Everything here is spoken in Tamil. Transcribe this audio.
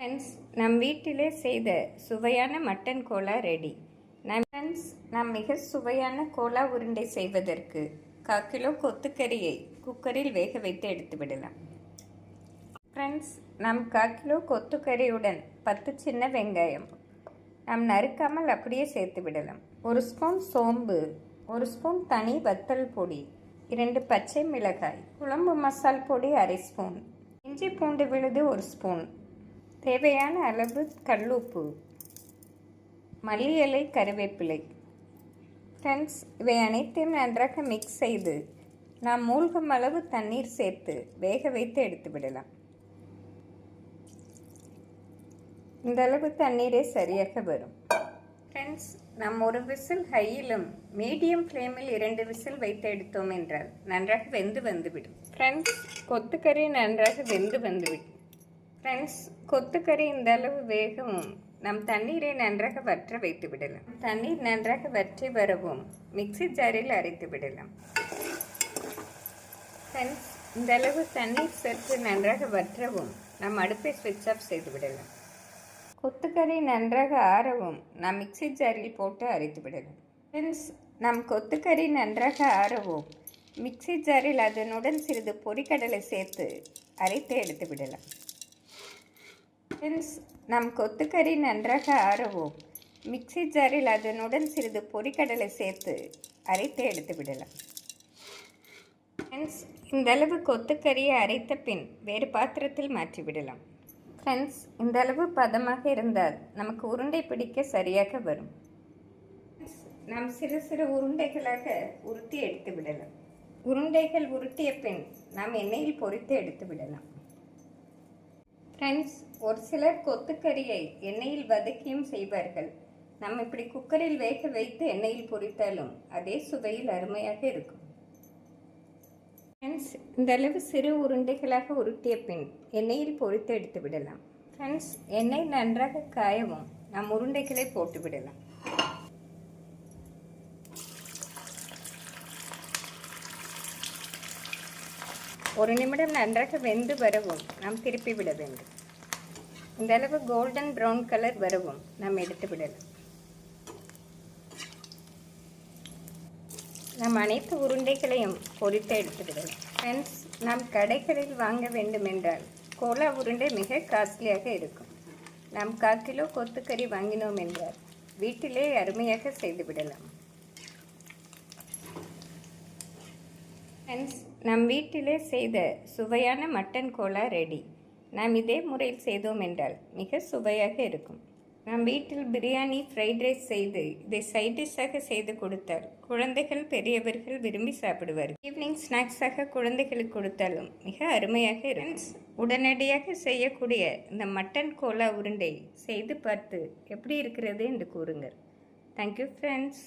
ஃப்ரெண்ட்ஸ் நம் வீட்டிலே செய்த சுவையான மட்டன் கோலா ரெடி நம் ஃப்ரெண்ட்ஸ் நாம் மிக சுவையான கோலா உருண்டை செய்வதற்கு கால் கிலோ கொத்துக்கறியை குக்கரில் வேக வைத்து எடுத்து விடலாம். ஃப்ரெண்ட்ஸ் நாம் கால் கிலோ கொத்துக்கறியுடன் பத்து சின்ன வெங்காயம் நாம் நறுக்காமல் அப்படியே சேர்த்து விடலாம். ஒரு ஸ்பூன் சோம்பு ஒரு ஸ்பூன் தனி வத்தல் பொடி இரண்டு பச்சை மிளகாய் குழம்பு மசால் பொடி அரை ஸ்பூன் இஞ்சி பூண்டு விழுது ஒரு ஸ்பூன் தேவையான அளவு கல்லுப்பு மல்லி இலை கருவேப்பிலை. ஃப்ரெண்ட்ஸ் இவை அனைத்தையும் நன்றாக மிக்ஸ் செய்து நாம் மூழ்கும் அளவு தண்ணீர் சேர்த்து வேக வைத்து எடுத்து விடலாம். இந்த அளவு தண்ணீரே சரியாக வரும். ஃப்ரெண்ட்ஸ் நாம் ஒரு விசில் ஹையிலும் மீடியம் ஃப்ளேமில் இரண்டு விசில் வைத்து எடுத்தோம் என்றால் நன்றாக வெந்து வந்துவிடும். ஃப்ரெண்ட்ஸ் கொத்துக்கறி நன்றாக வெந்து வந்துவிடும். ஃப்ரெண்ட்ஸ் கொத்துக்கறி இந்த அளவு வேகவும் நம் தண்ணீரை நன்றாக வற்ற வைத்து விடலாம். தண்ணீர் நன்றாக வற்றி வரவும் மிக்ஸி ஜாரில் அரைத்து விடலாம். ஃப்ரெண்ட்ஸ் இந்த அளவு தண்ணீர் சற்று நன்றாக வற்றவும் நம் அடுப்பை ஸ்விட்ச் ஆஃப் செய்து விடலாம். கொத்துக்கறி நன்றாக ஆறவும் நாம் மிக்ஸி ஜாரில் போட்டு அரைத்து விடலாம். ஃப்ரெண்ட்ஸ் நம் கொத்துக்கறி நன்றாக ஆறவும் மிக்ஸி ஜாரில் அதனுடன் சிறிது பொரிக்கடலை சேர்த்து அரைத்து எடுத்து விடலாம். ஃப்ரெண்ட்ஸ் நம் கொத்துக்கறி நன்றாக ஆறவும். மிக்ஸி ஜாரில் அதனுடன் சிறிது பொரிக்கடலை சேர்த்து அரைத்து எடுத்து விடலாம். ஃப்ரெண்ட்ஸ் இந்தளவு கொத்துக்கறியை அரைத்த பின் வேறு பாத்திரத்தில் மாற்றி விடலாம். ஃப்ரெண்ட்ஸ் இந்த அளவு பதமாக இருந்தால் நமக்கு உருண்டை பிடிக்க சரியாக வரும். நாம் சிறு சிறு உருண்டைகளாக உருட்டி எடுத்து விடலாம். உருண்டைகள் உருட்டிய பின் நாம் எண்ணெயில் பொரித்து எடுத்து விடலாம். ஃப்ரெண்ட்ஸ் ஒரு சிலர் கொத்துக்கறியை எண்ணெயில் வதக்கியும் செய்வார்கள். நம்ம இப்படி குக்கரில் வேக வைத்து எண்ணெயில் பொரித்தாலும் அதே சுவையில் அருமையாக இருக்கும். ஃப்ரெண்ட்ஸ் இந்த அளவு சிறு உருண்டைகளாக உருட்டிய பின் எண்ணெயில் பொரித்து எடுத்து விடலாம். ஃப்ரெண்ட்ஸ் எண்ணெய் நன்றாக காயவும் நம் உருண்டைகளை போட்டு விடலாம். ஒரு நிமிடம் நன்றாக வெந்து வரவும். நாம் திருப்பி விட வேண்டும். இந்த அளவு கோல்டன் ப்ரௌன் கலர் வரவும் நாம் எடுத்து விடலாம். நாம் அனைத்து உருண்டைகளையும் பொறித்து எடுத்து விடலாம். ஃப்ரெண்ட்ஸ் நாம் கடைகளில் வாங்க வேண்டும் என்றால் கோலா உருண்டை மிக காஸ்ட்லியாக இருக்கும். நாம் கால் கிலோ கொத்துக்கறி வாங்கினோம் என்றால் வீட்டிலே அருமையாக செய்து விடலாம். ஃப்ரெண்ட்ஸ் நம் வீட்டிலே செய்த சுவையான மட்டன் கோலா ரெடி நாம் இதே முறையில் செய்தோம் என்றால் மிக சுவையாக இருக்கும். நம் வீட்டில் பிரியாணி ஃப்ரைட் ரைஸ் செய்து இதை சைட் டிஷ்ஷாக செய்து கொடுத்தால் குழந்தைகள் பெரியவர்கள் விரும்பி சாப்பிடுவார் ஈவினிங் ஸ்நாக்ஸாக குழந்தைகளுக்கு கொடுத்தாலும் மிக அருமையாக இருக்கும். உடனடியாக செய்யக்கூடிய இந்த மட்டன் கோலா உருண்டை செய்து பார்த்து எப்படி இருக்கிறது என்று கூறுங்கள். Thank you friends